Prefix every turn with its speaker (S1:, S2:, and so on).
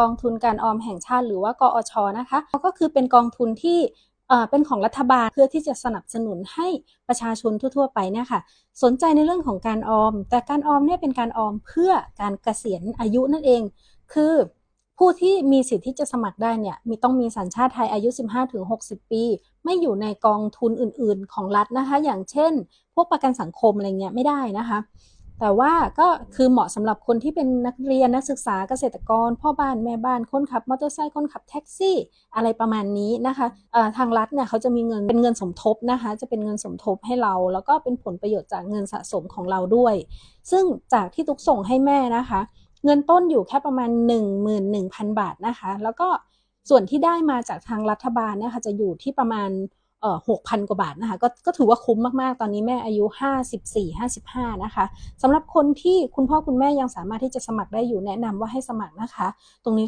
S1: กองทุนการออมแห่งชาติ หรือว่ากอชนะคะก็คือเป็นกองทุนที่เป็นของรัฐบาลเพื่อที่จะสนับสนุนให้ประชาชนทั่ว ๆ ไปเนี่ยค่ะสนใจในเรื่องของการออม แต่การออมเนี่ยเป็นการออมเพื่อการเกษียณอายุนั่นเอง คือผู้ที่มีสิทธิ์ที่จะสมัครได้เนี่ยมีต้องมีสัญชาติไทยอายุ 15-60 ปี ไม่อยู่ในกองทุนอื่น ๆ ของรัฐนะคะ อย่างเช่น พวกประกันสังคมอะไรเงี้ยไม่ได้นะคะ แต่ว่าก็คือเหมาะสำหรับคนที่เป็นนักเรียนนักศึกษาเกษตรกร พ่อบ้านแม่บ้านคนขับมอเตอร์ไซค์คนขับแท็กซี่ อะไรประมาณนี้นะคะทางรัฐเนี่ยเขาจะมีเงินเป็นเงินสมทบนะคะ จะเป็นเงินสมทบให้เรา แล้วก็เป็นผลประโยชน์จากเงินสะสมของเราด้วย ซึ่งจากที่ตุกส่งให้แม่นะคะ เงินต้นอยู่แค่ประมาณ 11,000 บาทนะคะ แล้วก็ส่วนที่ได้มาจากทางรัฐบาลเนี่ยค่ะจะอยู่ที่ประมาณ เอ่อหกพันกว่าบาทนะคะก็ก็ถือว่าคุ้มมากๆ ตอนนี้แม่อายุ 54 55 นะคะสำหรับคนที่คุณพ่อคุณแม่ยังสามารถที่จะสมัครได้อยู่แนะนำว่าให้สมัครนะคะ ตรงนี้